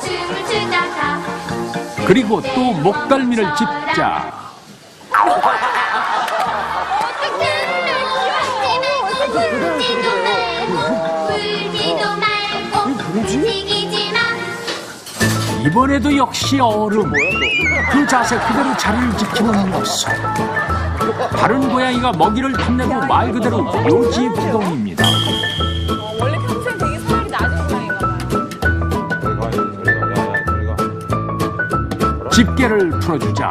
추다가 그리고 또 목덜미를 짚자. 이번에도 역시 얼음. 그 자세 그대로 자리를 지키는 모습 다른 고양이가 먹이를 탐내고 말 그대로 요지부동입니다 집게를 풀어주자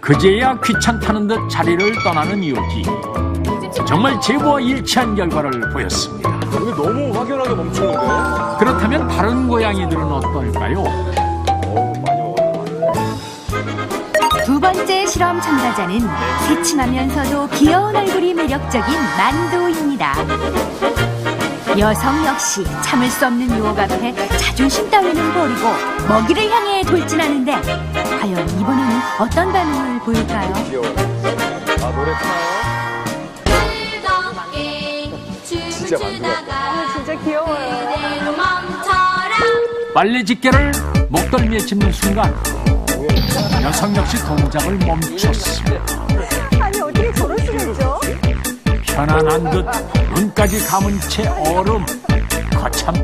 그제야 귀찮다는 듯 자리를 떠나는 요지 정말 제보와 일치한 결과를 보였습니다 근데 너무 확연하게 멈추는데? 그렇다면 다른 고양이들은 어떨까요? 두 번째 실험 참가자는 새침하면서도 귀여운 얼굴이 매력적인 만두입니다. 여성 역시 참을 수 없는 유혹 앞에 자존심 따위는 버리고 먹이를 향해 돌진하는데 과연 이번에는 어떤 반응을 보일까요? 아, 노래 춤을 진짜. 추다가 진짜 귀여워요. 빨래 집게를 목덜미에 짚는 순간 여성 역시 동작을 멈췄습니다 편안한 듯 눈까지 감은 채 얼음. 거참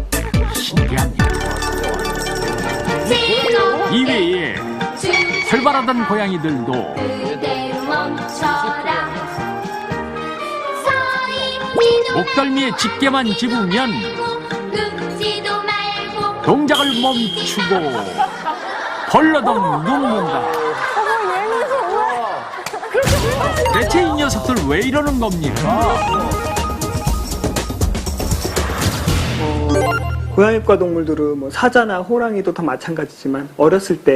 신기합니다 즐겁게 이외에 춤을 활발하던 고양이들도 목덜미에 집게만 집으면 동작을 멈추고 벌러덩 눕는다. 정말 대체 이 녀석들 왜 이러는 겁니까? 고양이과 동물들은 뭐 사자나 호랑이도 다 마찬가지지만 어렸을 때